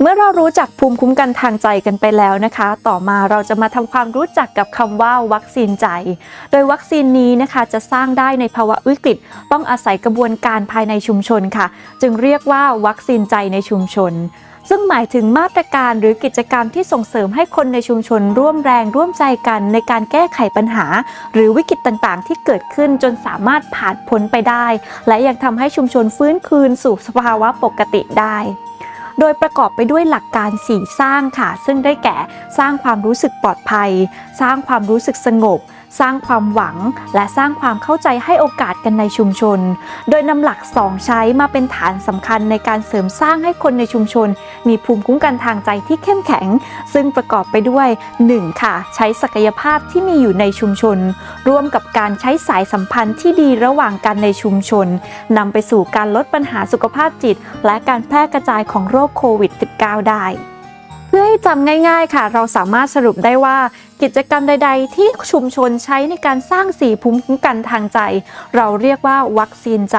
เมื่อเรารู้จักภูมิคุ้มกันทางใจกันไปแล้วนะคะ ต่อมาเราจะมาทำความรู้จักกับคำว่าวัคซีนใจ โดยวัคซีนนี้นะคะจะสร้างได้ในภาวะวิกฤต ต้องอาศัยกระบวนการภายในชุมชนค่ะ จึงเรียกว่าวัคซีนใจในชุมชน ซึ่งหมายถึงมาตรการหรือกิจกรรมที่ส่งเสริมให้คนในชุมชน ร่วมแรงร่วมใจกันในการแก้ไขปัญหา หรือวิกฤตต่างๆ ที่เกิดขึ้นจนสามารถผ่านพ้นไปได้ และยังทำให้ชุมชนฟื้นคืนสู่สภาวะปกติได้ โดยประกอบไปด้วยหลักการ4สร้างค่ะ ซึ่งได้แก่สร้างความรู้สึกปลอดภัย สร้างความรู้สึกสงบ สร้างความหวังและสร้างความเข้าใจให้โอกาสกันในชุมชน โดยนำหลัก2ใช้มาเป็นฐานสำคัญในการเสริมสร้างให้คนในชุมชน มีภูมิคุ้มกันทางใจที่เข้มแข็ง ซึ่งประกอบไปด้วย 1. ค่ะ ใช้ศักยภาพที่มีอยู่ในชุมชน ร่วมกับการใช้สายสัมพันธ์ที่ดีระหว่างกันในชุมชนนำไปสู่การลดปัญหาสุขภาพจิต และการแพร่กระจายของโรคโควิด -19 ได้ พื่อให้จำง่ายๆค่ะ เราสามารถสรุปได้ว่ากิจกรรมใด ๆ ที่ชุมชนใช้ในการสร้างสีภูมิคุ้มกันทางใจ เราเรียกว่าวัคซีนใจ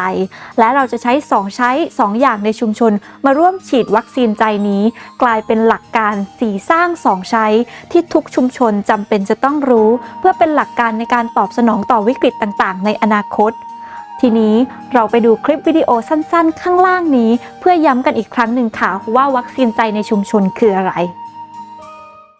และเราจะใช้2ใช้2อย่างในชุมชน มาร่วมฉีดวัคซีนใจนี้ กลายเป็นหลักการสีสร้าง2ใช้ ที่ทุกชุมชนจำเป็นจะต้องรู้ เพื่อเป็นหลักการในการตอบสนองต่อวิกฤตต่างๆ ในอนาคต ทีนี้เราไปดูคลิปวิดีโอสั้นๆ ข้างล่างนี้ เพื่อย้ำกันอีกครั้งหนึ่งค่ะว่าวัคซีนใจในชุมชนคืออะไร